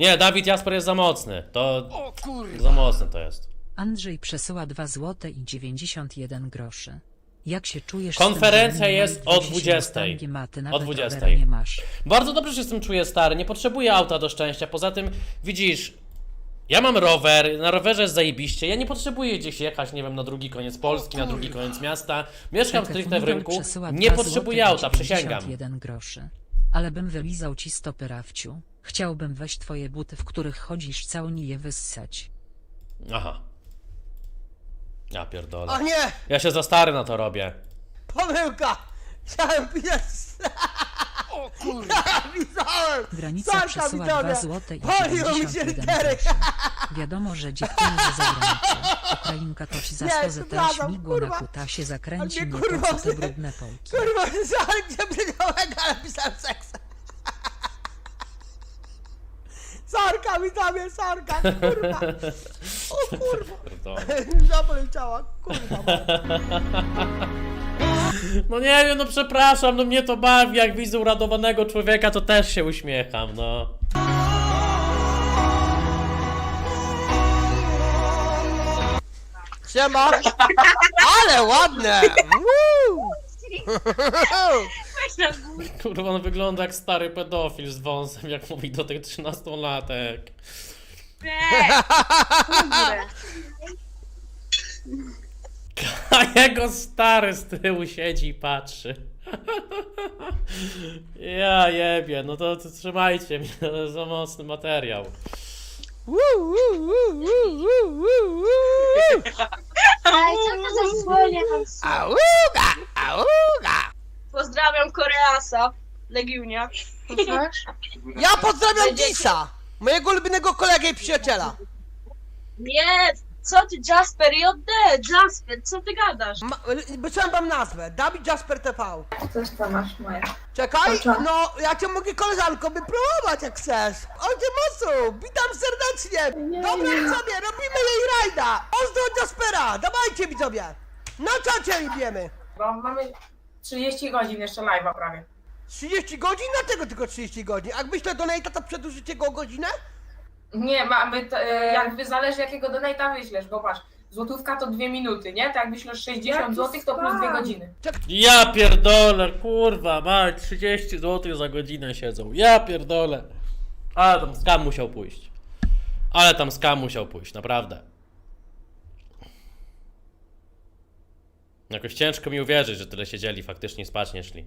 Nie, Dawid Jasper jest za mocny. To O kurwa! za mocny to jest. Andrzej przesyła 2 zł i 91 groszy. Jak się czujesz? z Konferencja tym, że jest o wisi się 20. na stangiem, a ty O nawet 20. rowera Nie masz. Bardzo dobrze się z tym czuję, stary. Nie potrzebuję auta do szczęścia. Poza tym, widzisz, ja mam rower, na rowerze jest zajebiście. Ja nie potrzebuję gdzieś jechać, nie wiem, na drugi koniec Polski, na drugi koniec miasta. Mieszkam Czekaj, stricte w rynku. przesyła Nie 2 potrzebuję i auta, przysięgam. 91 groszy. Ale bym wylizał ci stopy Rafciu. Chciałbym weź twoje buty, w których chodzisz cały i je wyssać. Aha. Ja O pierdolę. nie! Ja się za stary na to robię. Pomyłka! Chciałem pisać... O kurwa! Pisałem! Granica Sarka przesyła widzowie! 2 zł i Paliło mi się 91 litery! groszy. Wiadomo, że dziewczyny za zagranicą. Ukrainka to ci za Nie, 100 za ten przepraszam, śmigło na kurwa. kutasie zakręci A mnie mnie, po kurwa, co te nie. brudne połki. Kurwa, żal gdzie brzydałego, ale pisałem seks. Sarka, widzowie, sarka, kurwa! O kurwa! Pierdolę. Zaboleciała, kurwa. No nie wiem, no przepraszam, no mnie to bawi. Jak widzę uradowanego człowieka, to też się uśmiecham, no. Siema! Ale ładne! Woo! Weź na górę. Kurwa, on wygląda jak stary pedofil z wąsem, jak mówi do tych 13-latek. Kurde. A jego stary z tyłu siedzi i patrzy. Ja jebie, no to, to trzymajcie mnie, to jest za mocny materiał. Woo, woo, woo, woo, woo, woo, woo. Ale co to za słonie tam są? Auga, auga! Pozdrawiam Koreasa. Legiunia. Ja pozdrawiam Disa! Mojego ulubionego kolegę i przyjaciela. Nie, co ty Jasper JD? Jasper, co ty gadasz? Ma, Wysłałem wam nazwę, Dawid Jasper TV. Coś tam masz moje. Czekaj, no ja cię mogę koleżanko wypróbować jak chcesz. Ojcze mocu, witam serdecznie. Nie, Dobra nie. widzowie, robimy jej rajda. Pozdro od Jaspera, dawajcie widzowie. Na czacie jebiemy. Bo mamy 30 godzin jeszcze live'a prawie. 30 godzin? Dlaczego tylko 30 godzin? Jak wyślę donate'a, to przedłużycie go o godzinę? Nie, mamy, to, e, jakby zależy jakiego donate'a wyślesz, bo patrz, złotówka to 2 minuty, nie? Tak jak wyślesz 60 Jaki zł, to plus 2 spam. godziny. Ja pierdolę, kurwa, mać 30 zł za godzinę siedzą. Ja pierdolę. Ale tam skam musiał pójść. Ale tam skam musiał pójść, naprawdę. Jakoś ciężko mi uwierzyć, że tyle siedzieli, faktycznie spać nie szli.